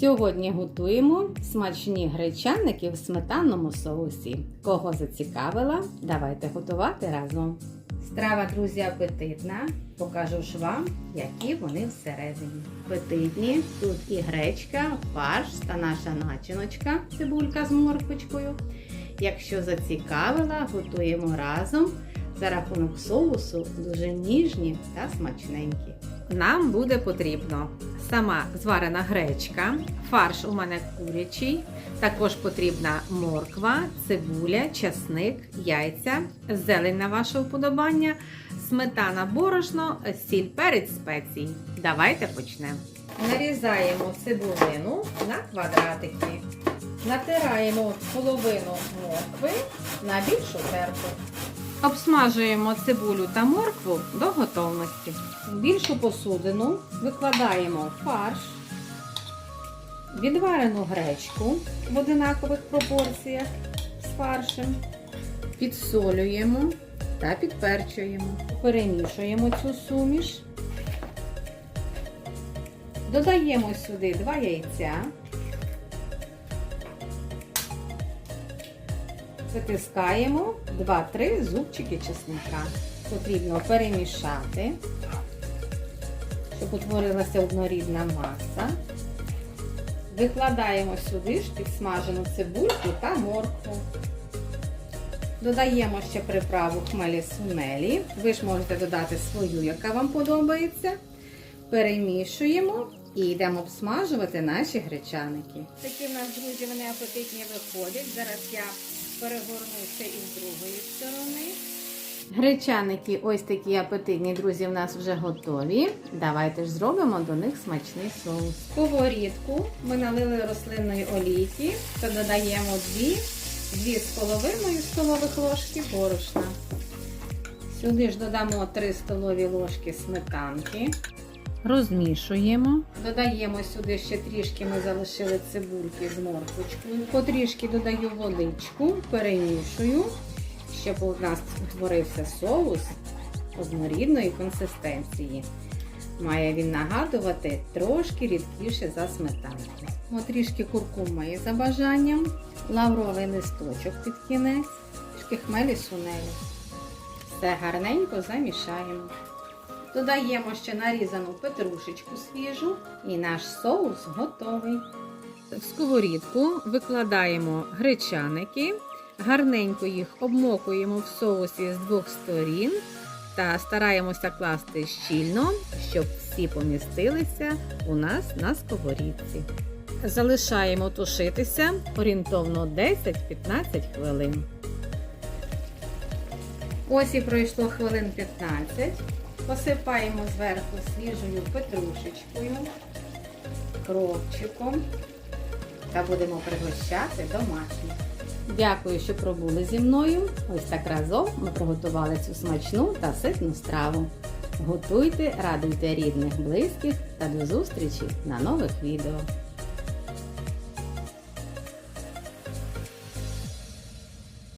Сьогодні готуємо смачні гречаники в сметанному соусі. Кого зацікавила, давайте готувати разом. Страва, друзі, апетитна. Покажу ж вам, які вони всередині. Апетитні. Тут і гречка, фарш та наша начиночка, цибулька з морквочкою. Якщо зацікавила, готуємо разом. За рахунок соусу дуже ніжні та смачненькі. Нам буде потрібно сама зварена гречка, фарш у мене курячий, також потрібна морква, цибуля, часник, яйця, зелень на ваше вподобання, сметана борошно, сіль, перець, спеції. Давайте почнемо. Нарізаємо цибулину на квадратики. Натираємо половину моркви на більшу терку. Обсмажуємо цибулю та моркву до готовності. В більшу посудину викладаємо фарш, відварену гречку в одинакових пропорціях з фаршем, підсолюємо та підперчуємо. Перемішуємо цю суміш. Додаємо сюди 2 яйця. Витискаємо 2-3 зубчики чесника. Потрібно перемішати, щоб утворилася однорідна маса. Викладаємо сюди ж підсмажену цибульку та моркву. Додаємо ще приправу хмелі сунелі. Ви ж можете додати свою, яка вам подобається. Перемішуємо і йдемо обсмажувати наші гречаники. Такі в нас, друзі, вони апетитні виходять. Зараз я перегорнуся із другої сторони. Гречаники ось такі апетитні, друзі, в нас вже готові. Давайте ж зробимо до них смачний соус. Сковорідку ми налили рослинної олійки та додаємо 2, 2,5 столових ложки борошна. Сюди ж додамо 3 столові ложки сметанки. Розмішуємо. Додаємо сюди ще трішки, ми залишили цибульки з морквочкою. Потрішки додаю водичку, перемішую, щоб у нас утворився соус однорідної консистенції. Має він нагадувати трошки рідкіше за сметанку. Трішки куркуми за бажанням, лавровий листочок під кінець, трішки хмелі сунелі. Все гарненько замішаємо. Додаємо ще нарізану петрушечку свіжу і наш соус готовий. В сковорідку викладаємо гречаники, гарненько їх обмокуємо в соусі з двох сторін та стараємося класти щільно, щоб всі помістилися у нас на сковорідці. Залишаємо тушитися орієнтовно 10-15 хвилин. Ось і пройшло хвилин 15. Посипаємо зверху свіжою петрушечкою, кропчиком та будемо пригощати домашніх. Дякую, що пробули зі мною. Ось так разом ми приготували цю смачну та ситну страву. Готуйте, радуйте рідних, близьких та до зустрічі на нових відео.